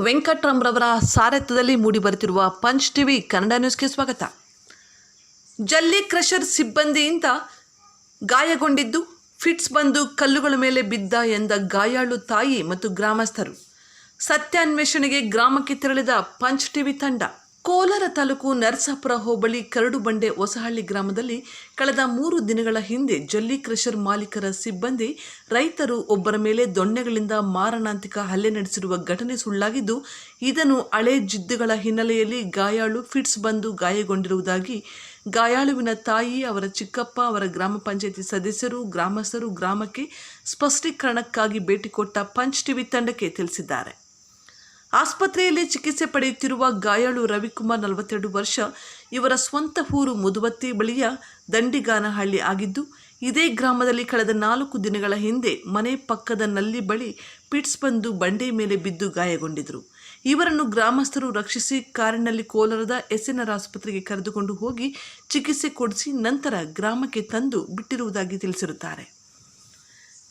ವೆಂಕಟ್ರಾಮ್ರವರ ಸಾರಥ್ಯದಲ್ಲಿ ಮೂಡಿಬರುತ್ತಿರುವ punch TV Kannada ನ್ಯೂಸ್ಗೆ ಸ್ವಾಗತ. ಜಲ್ಲಿ ಕ್ರಷರ್ ಸಿಬ್ಬಂದಿಯಿಂದ ಗಾಯಗೊಂಡಿದ್ದು, ಫಿಟ್ಸ್ ಬಂದು ಕಲ್ಲುಗಳ ಮೇಲೆ ಬಿದ್ದ ಎಂದ ಗಾಯಾಳು ತಾಯಿ ಮತ್ತು ಗ್ರಾಮಸ್ಥರು. ಸತ್ಯಾನ್ವೇಷಣೆಗೆ ಗ್ರಾಮಕ್ಕೆ ತೆರಳಿದ ಪಂಚ್ ಟಿವಿ ತಂಡ. ಕೋಲಾರ ತಾಲೂಕು ನರಸಾಪುರ ಹೋಬಳಿ ಕರಡುಬಂಡೆ ಹೊಸಹಳ್ಳಿ ಗ್ರಾಮದಲ್ಲಿ ಕಳೆದ ಮೂರು ದಿನಗಳ ಹಿಂದೆ ಜಲ್ಲಿ ಕ್ರಷರ್ ಮಾಲೀಕರ ಸಿಬ್ಬಂದಿ ರೈತರು ಒಬ್ಬರ ಮೇಲೆ ದೊಣ್ಣೆಗಳಿಂದ ಮಾರಣಾಂತಿಕ ಹಲ್ಲೆ ನಡೆಸಿರುವ ಘಟನೆ ಸುಳ್ಳಾಗಿದ್ದು, ಇದನ್ನು ಹಳೆ ಜಿದ್ದುಗಳ ಹಿನ್ನೆಲೆಯಲ್ಲಿ ಗಾಯಾಳು ಫಿಟ್ಸ್ ಬಂದು ಗಾಯಗೊಂಡಿರುವುದಾಗಿ ಗಾಯಾಳುವಿನ ತಾಯಿ, ಅವರ ಚಿಕ್ಕಪ್ಪ, ಅವರ ಗ್ರಾಮ ಪಂಚಾಯಿತಿ ಸದಸ್ಯರು, ಗ್ರಾಮಸ್ಥರು ಗ್ರಾಮಕ್ಕೆ ಸ್ಪಷ್ಟೀಕರಣಕ್ಕಾಗಿ ಭೇಟಿ ಕೊಟ್ಟ ಪಂಚ್ ಟಿವಿ ತಂಡಕ್ಕೆ ತಿಳಿಸಿದ್ದಾರೆ. ಆಸ್ಪತ್ರೆಯಲ್ಲಿ ಚಿಕಿತ್ಸೆ ಪಡೆಯುತ್ತಿರುವ ಗಾಯಾಳು ರವಿಕುಮಾರ್ ನಲವತ್ತೆರಡು ವರ್ಷ, ಇವರ ಸ್ವಂತ ಊರು ಮುದುವತ್ತಿ ಬಳಿಯ ದಂಡಿಗಾನಹಳ್ಳಿ ಆಗಿದ್ದು, ಇದೇ ಗ್ರಾಮದಲ್ಲಿ ಕಳೆದ ನಾಲ್ಕು ದಿನಗಳ ಹಿಂದೆ ಮನೆ ಪಕ್ಕದ ನಲ್ಲಿ ಬಳಿ ಪಿಟ್ಸ್ ಬಂದು ಬಂಡೆ ಮೇಲೆ ಬಿದ್ದು ಗಾಯಗೊಂಡಿದ್ದರು. ಇವರನ್ನು ಗ್ರಾಮಸ್ಥರು ರಕ್ಷಿಸಿ ಕಾರಿನಲ್ಲಿ ಕೋಲಾರದ ಎಸ್ಎನ್ಆರ್ ಆಸ್ಪತ್ರೆಗೆ ಕರೆದುಕೊಂಡು ಹೋಗಿ ಚಿಕಿತ್ಸೆ ಕೊಡಿಸಿ ನಂತರ ಗ್ರಾಮಕ್ಕೆ ತಂದು ಬಿಟ್ಟಿರುವುದಾಗಿ ತಿಳಿಸಿರುತ್ತಾರೆ.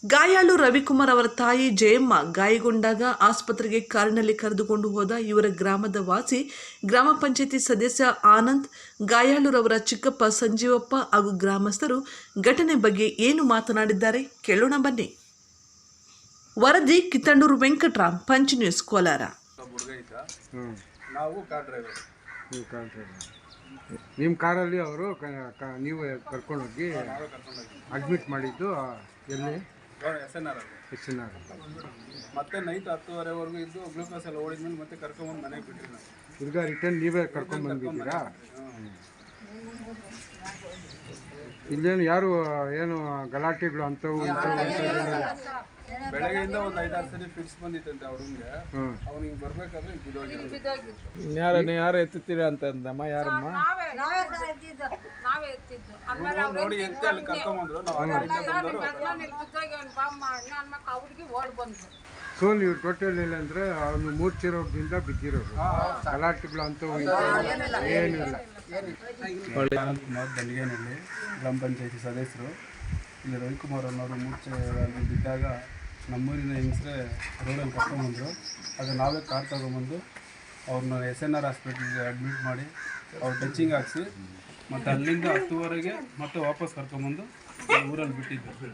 ಗಾಯಾಳು ರವಿಕುಮಾರ್ ಅವರ ತಾಯಿ ಜಯಮ್ಮ ಗಾಯಗೊಂಡಾಗ ಆಸ್ಪತ್ರೆಗೆ ಕಾರಿನಲ್ಲಿ ಕರೆದುಕೊಂಡು ಹೋದ ಇವರ ಗ್ರಾಮದ ವಾಸಿ ಗ್ರಾಮ ಪಂಚಾಯತಿ ಸದಸ್ಯ ಆನಂದ್ ಗಾಯಾಳುರವರ ಚಿಕ್ಕಪ್ಪ ಸಂಜೀವಪ್ಪ ಹಾಗೂ ಗ್ರಾಮಸ್ಥರು ಘಟನೆ ಬಗ್ಗೆ ಏನು ಮಾತನಾಡಿದ್ದಾರೆ ಕೇಳೋಣ ಬನ್ನಿ. ವರದಿ ಕಿತ್ತಂಡೂರು ವೆಂಕಟರಾಮ್ ಪಂಚ್ ನ್ಯೂಸ್ ಕೋಲಾರ. ನಾವು ಕಾರ್ ಡ್ರೈವರ್. ನಿಮ್ಮ ಕಾರಲ್ಲಿ ಅವರು ನೀವು ಕರ್ಕೊಂಡೋಗಿ ಅಡ್ಮಿಟ್ ಮಾಡಿದ್ದು ಎಲ್ಲಿ? S N R S N R ಮತ್ತೆ ನೈಟ್ ಹತ್ತುವರೆವರೆಗೂ ಇದ್ದು ಗ್ಲೂಕೋಸ್ ಎಲ್ಲ ಓಡಿದ್ಮೇಲೆ ಮತ್ತೆ ಕರ್ಕೊಂಬಂದು ಮನೆಗೆ ಬಿಟ್ರಿ ನಾವು ರಿಟರ್ನ್ ನೀವೇ ಕರ್ಕೊಂಡು ಬಂದಿದ್ದೀರಾ ಇಲ್ಲೇನು ಯಾರು ಏನು ಗಲಾಟೆಗಳು ಅಂಥವು? ಇಂಥವು ಬೆಳಗ್ಗೆಯಿಂದ ಒಂದು ಐದಾರು ಸರಿ ಫಿಕ್ಸ್ ಬಂದಿತ್ತಂತೆ ಅವ್ರಿಗೆ ಹ್ಞೂ ಅವ್ನಿಗೆ ಬರ್ಬೇಕಾದ್ರೆ ಬಿದ್ದೋಗಿರೋದು ಯಾರು ಯಾರು ಎತ್ತುತ್ತೀರಾ ಅಂತ ಅಂದಮ್ಮ ಯಾರಮ್ಮ? ನಾವೇ ನಾವೇ ಎತ್ತಿದ್ದು ನಾವೇ ಎತ್ತಿದ್ದು. ಆಮೇಲೆ ಅವ್ರು ನೋಡಿ ಎತ್ತಿ ಅಲ್ಲಿ ಕರ್ಕೊಂಬಂದ್ರು ನಾವು ಸೊ ನೀವು ಟೋಟಲ್ ಇಲ್ಲ ಅಂದರೆ ಅವನು ಮೂರ್ಚಿರೋದ್ರಿಂದ ಬಿದ್ದಿರೋದು. ಗಲಾಟೆಗಳು ಅಂತ ಏನಿಲ್ಲ ಆನಂದ್ ಕುಮಾರ್ ದಂಡಿಗೇನಹಳ್ಳಿ ಗ್ರಾಮ ಪಂಚಾಯತಿ ಸದಸ್ಯರು ಇಲ್ಲಿ ರವಿಕುಮಾರ್ ಅನ್ನೋರು ಮೂರ್ಛೆ ಬಿದ್ದಾಗ ನಮ್ಮೂರಿನ ಹೆಂಗಸ್ರೆ ರೋಡಲ್ಲಿ ಕರ್ಕೊಂಬಂದರು ಅದು ನಾವೇ ಕಾರ್ ತಗೊಂಬಂದು ಅವ್ರನ್ನ ಎಸ್ ಎನ್ ಆರ್ ಹಾಸ್ಪಿಟ್ಲಿಗೆ ಅಡ್ಮಿಟ್ ಮಾಡಿ ಅವ್ರು ಟಚಿಂಗ್ ಹಾಕ್ಸಿ ಮತ್ತು ಅಲ್ಲಿಂದ ಹತ್ತುವರೆಗೆ ಮತ್ತೆ ವಾಪಸ್ ಕರ್ಕೊಂಬಂದು ಊರಲ್ಲಿ ಬಿಟ್ಟಿದ್ದರು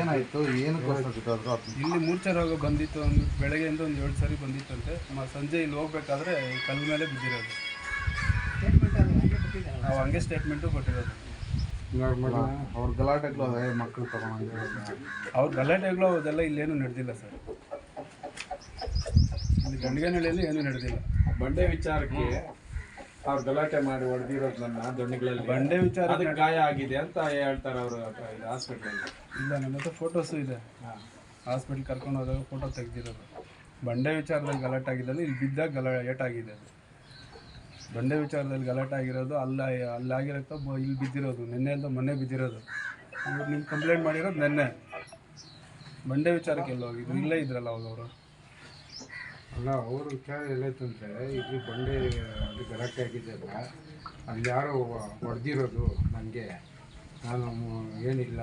ಏನಾಯ್ತು ಏನು ಇಲ್ಲಿ ಮೂರ್ಛೆ ರೋಗ ಬಂದಿತ್ತು ಒಂದು ಬೆಳಗ್ಗೆಯಿಂದ ಒಂದು ಏಳು ಸರಿ ಬಂದಿತ್ತಂತೆ. ಮ ಸಂಜೆ ಇಲ್ಲಿ ಹೋಗ್ಬೇಕಾದ್ರೆ ಕಲ್ಲು ಮೇಲೆ ಬಿದ್ದಿರೋದು. ನಾವು ಹಂಗೆ ಸ್ಟೇಟ್ಮೆಂಟು ಕೊಟ್ಟಿರೋದು. ಅವ್ರ ಗಲಾಟೆಗಳು ಅದೇ ಮಕ್ಕಳು ತಗೊಂಡು ಅವ್ರ ಗಲಾಟೆಗಳು ಅದೆಲ್ಲ ಇಲ್ಲೇನು ನಡೆದಿಲ್ಲ ಸರ್. ಇಲ್ಲಿ ಏನು ಏನೂ ನಡೆದಿಲ್ಲ. ಬಂಡೆ ವಿಚಾರಕ್ಕೆ ಅವ್ರು ಗಲಾಟೆ ಮಾಡಿ ಹೊಡೆದಿರೋದನ್ನ ದೊಣ್ಣೆಗಳಲ್ಲಿ ಬಂಡೆ ವಿಚಾರ ಅದಕ್ಕೆ ಗಾಯ ಆಗಿದೆ ಅಂತ ಹೇಳ್ತಾರೆ ಅವರು ಹಾಸ್ಪಿಟ್ಲಲ್ಲಿ. ಇಲ್ಲ ನನ್ನ ಹತ್ರ ಫೋಟೋಸು ಇದೆ. ಹಾಸ್ಪಿಟ್ಲ್ ಕರ್ಕೊಂಡು ಹೋದಾಗ ಫೋಟೋ ತೆಗ್ದಿರೋದು. ಬಂಡೆ ವಿಚಾರದಲ್ಲಿ ಗಲಾಟೆ ಆಗಿದ್ದಲ್ಲ ಇಲ್ಲಿ ಬಿದ್ದಾಗ ಗಲಾಟೆ ಏಟಾಗಿದೆ ಅದು. ಬಂಡೆ ವಿಚಾರದಲ್ಲಿ ಗಲಾಟೆ ಆಗಿರೋದು ಅಲ್ಲ ಅಲ್ಲಿ ಆಗಿರೋದು ಬ- ಇಲ್ಲಿ ಬಿದ್ದಿರೋದು ನಿನ್ನೆ ಅಂತ ಮೊನ್ನೆ ಬಿದ್ದಿರೋದು. ನಿಮ್ಗೆ ನಿಮ್ಮ ಕಂಪ್ಲೇಂಟ್ ಮಾಡಿರೋದು ನಿನ್ನೆ. ಬಂಡೆ ವಿಚಾರಕ್ಕೆ ಎಲ್ಲ ಹೋಗಿದ್ರು? ಇಲ್ಲೇ ಇದ್ರಲ್ಲ ಅವಾಗ ಅವರು. ಅಲ್ಲ ಅವ್ರ ವಿಚಾರ ಎಲ್ಲೈತೆ ಅಂದರೆ ಇಲ್ಲಿ ಬಂಡೆ ಅಲ್ಲಿ ಗಲಾಟೆ ಆಗಿದೆ ಅಲ್ಲ ಅಲ್ಲಿ ಯಾರೋ ಹೊಡೆದಿರೋದು ನನಗೆ. ನಾನು ಏನಿಲ್ಲ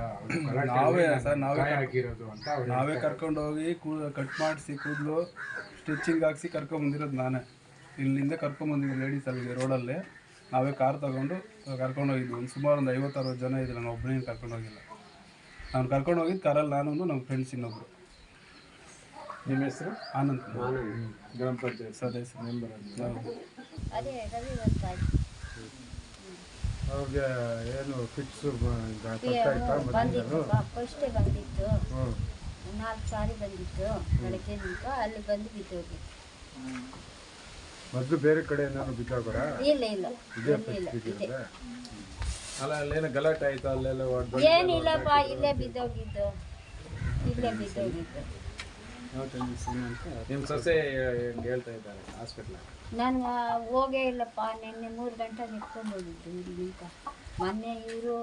ನಾವೇ ಸರ್, ನಾವೇ ಹಾಕಿರೋದು ಆಗಿರೋದು ಅಂತ ನಾವೇ ಕರ್ಕೊಂಡು ಹೋಗಿ ಕೂ ಕಟ್ ಮಾಡಿಸಿ ಕೂದಲು ಸ್ಟಿಚಿಂಗ್ ಹಾಕ್ಸಿ ಕರ್ಕೊಂಬಂದಿರೋದು ನಾನೇ. ಇಲ್ಲಿಂದ ಕರ್ಕೊಂಬಂದಿದ್ವಿ ಲೇಡೀಸ್ ಅಲ್ಲಿ ರೋಡಲ್ಲೇ ನಾವೇ ಕಾರ್ ತಗೊಂಡು ಕರ್ಕೊಂಡು ಹೋಗಿದ್ವಿ. ಒಂದು ಸುಮಾರು ಒಂದು ಐವತ್ತು ಅರವತ್ತು ಜನ ಇದ್ರು ನಾನು ಒಬ್ಬನೇ ಕರ್ಕೊಂಡು ಹೋಗಿಲ್ಲ. ನಾನು ಕರ್ಕೊಂಡು ಹೋಗಿದ್ದು ಕಾರಲ್ಲಿ ನಾನು ನಮ್ಮ ಫ್ರೆಂಡ್ಸ್ ಇನ್ನೊಬ್ರು. ನಿಮ್ಮ ಹೆಸರು? ಆನಂದ್. ಗ್ರಾಮ ಪಂಚಾಯತ್ ಸದಸ್ಯ ಮೆಂಬರ್ ಅವ್ರಿಗೆ ಏನು ಫಿಕ್ಸ್ ಬಂದಿತ್ತು ಫಸ್ಟೇ ಬಂದಿತ್ತು. ಹ್ಞೂ ನಾಲ್ಕು ಸಾರಿ ಬಂದಿತ್ತು ಬೆಳಗ್ಗೆ ಅಲ್ಲಿ ಬಂದು ಬಿದ್ದೋಗಿ. ಮೊದಲು ಬೇರೆ ಕಡೆ ಏನಾದ್ರು ಬಿದ್ದೋಗ್ರ ಇಲ್ಲ ಇಲ್ಲ. ಇದೇ ಇದೆ. ಅಲ್ಲ ಅಲ್ಲೇನೋ ಗಲಾಟೆ ಆಯ್ತು ಅಲ್ಲೆಲ್ಲ ಹೊಡ್ದು ಏನಿಲ್ಲಪ್ಪ ಇಲ್ಲೇ ಬಿದ್ದೋಗಿದ್ದು. ಇಲ್ಲೇ ಬಿದ್ದೋಗಿದ್ದು. ನಿಮ್ಮ ಸೊಸೆ ಹೆಂಗ್ ಹೇಳ್ತಾ ಇದ್ದಾರೆ ಹಾಸ್ಪಿಟ್ಲ ನಾನು ಹೋಗೇ ಇಲ್ಲಪ್ಪ. ನಿನ್ನೆ ಮೂರು ಗಂಟೆ ನಿಂತ್ಕೊಂಡು ಹೋಗಿದ್ದು ಇಲ್ಲಿಂದ ಮೊನ್ನೆ ಇವರು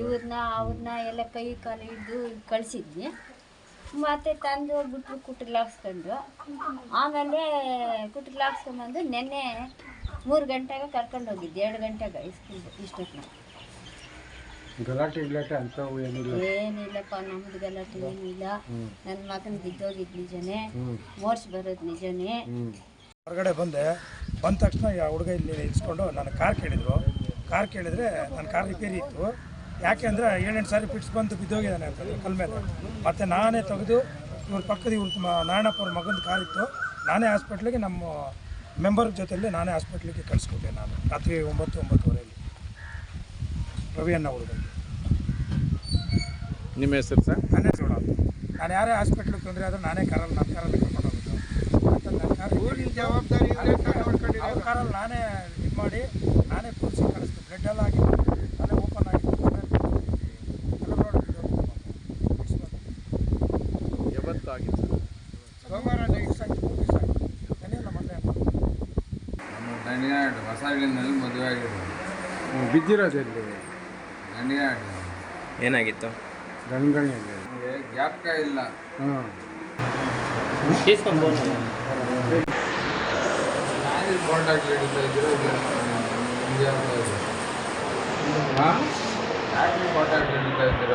ಇವ್ರನ್ನ ಅವ್ರನ್ನ ಎಲ್ಲ ಕೈ ಕಾಲು ಹಿಡಿದು ಕಳಿಸಿದ್ವಿ. ಮತ್ತೆ ತಂದು ಬಿಟ್ರು ಕುಟ್ಲಾಕ್ಸ್ಕೊಂಡು ಆಮೇಲೆ ಕುಟ್ಲಾಕ್ಸ್ಕೊಂಬಂದು ನೆನ್ನೆ ಮೂರು ಗಂಟೆಗೆ ಕರ್ಕೊಂಡು ಹೋಗಿದ್ದೆ ಎರಡು ಗಂಟೆಗೆ ಇಸ್ಕೊಂಡು ಇಷ್ಟೊತ್ತಿನ ಗಲಾಟೆ ಗಿಲಾಟೆ ಅಂಥವು ಏನಿಲ್ಲ. ಏನಿಲ್ಲಪ್ಪ ನಮ್ದು ಗಲಾಟೆ ಏನಿಲ್ಲ. ನನ್ನ ಮಗನ ಬಿದ್ದೋಗಿದ್ದು ನಿಜನೇ. ಮೋರ್ಸ್ ಬರೋದು ನಿಜನೇ. ಹೊರಗಡೆ ಬಂದೆ ಬಂದ ತಕ್ಷಣ ಆ ಹುಡುಗ ಇಲ್ಲಿ ಇಸ್ಕೊಂಡು ನಾನು ಕಾರ್ ಕೇಳಿದ್ರು. ಕಾರ್ ಕೇಳಿದ್ರೆ ನನ್ನ ಕಾರ್ ರಿಪೇರಿ ಇತ್ತು. ಯಾಕೆ ಅಂದರೆ ಏಳೆಂಟು ಸಾರಿ ಫಿಟ್ಸ್ ಬಂದು ಬಿದ್ದೋಗಿದ್ದಾನೆ ಅಂತಂದರೆ ಕಲ್ ಮೇಲೆ. ಮತ್ತು ನಾನೇ ತೆಗೆದು ಇವ್ರ ಪಕ್ಕದ ಇವ್ರ ನಾರಾಯಣಪ್ಪ ಅವ್ರ ಮಗನ ಕಾರಿತ್ತು. ಇತ್ತು ನಾನೇ ಹಾಸ್ಪಿಟ್ಲಿಗೆ ನಮ್ಮ ಮೆಂಬರ್ ಜೊತೆಯಲ್ಲಿ ನಾನೇ ಹಾಸ್ಪಿಟ್ಲಿಗೆ ಕಳಿಸ್ಕೊಟ್ಟೆ ನಾನು. ರಾತ್ರಿ ಒಂಬತ್ತು ಒಂಬತ್ತುವರೆಯಲ್ಲಿ. ರವಿ ಅನ್ನೋ ಹುಡುಗನಿಗೆ. ನಿಮ್ಮ ಹೆಸರು ಸರ್? ನಾನೇ ನೋಡ ನಾನು ಯಾರೇ ಹಾಸ್ಪಿಟ್ಲಿಗೆ ತೊಂದರೆ ಆದರೂ ನಾನೇ ಕಾರಲ್ಲಿ ನನ್ನ ಕಾರಲ್ಲಿ ಕರ್ಕೊಂಡು ಹೋಗೋದು ಮತ್ತು ನನ್ನ ಕಾರ್ ಜವಾಬ್ದಾರಿ ಅವ್ರ ಕಾರಲ್ಲಿ ನಾನೇ ಇದು ಮಾಡಿ ನಾನೇ ಕೂರಿಸಿ ಕಳಿಸ್ತೀನಿ ಬ್ಲಡ್ ಎಲ್ಲ ಆಗಿ ಅಲ್ಲೇ ಓಪನ್ ಆಗಿತ್ತು ಎಲ್ಲ ನೋಡಿ ಯಾವತ್ತು ಆಗಿತ್ತು ಸೋಮವಾರ ದಿವಸ ಆಯ್ತು ಮೂರು ದಿವಸ ಆಯ್ತು ನೆನೆಯಲ್ಲ ಮೊನ್ನೆ ನಮ್ಮ ಗಂಡಿನಾಡು ಹೊಸಗಿನಲ್ಲಿ ಮದುವೆ ಆಗಿರೋದು. ಬಿದ್ದಿರೋದೆಲ್ಲಿ? ಗಂಡಿನಾಡು ಏನಾಗಿತ್ತು? ಗಂಗಣಿಯಲ್ಲಿ ನಮಗೆ ಜ್ಞಾಪಕ ಇಲ್ಲ. ಹಾಂ. ನಾನು ಕಾಂಟ್ಯಾಕ್ಟ್ ಹಿಡಿತಾ ಇದ್ದೀರೋ? ಯಾಕೆ ಕಾಂಟ್ಯಾಕ್ಟ್ ಹಿಡಿತಾ ಇದ್ದೀರ?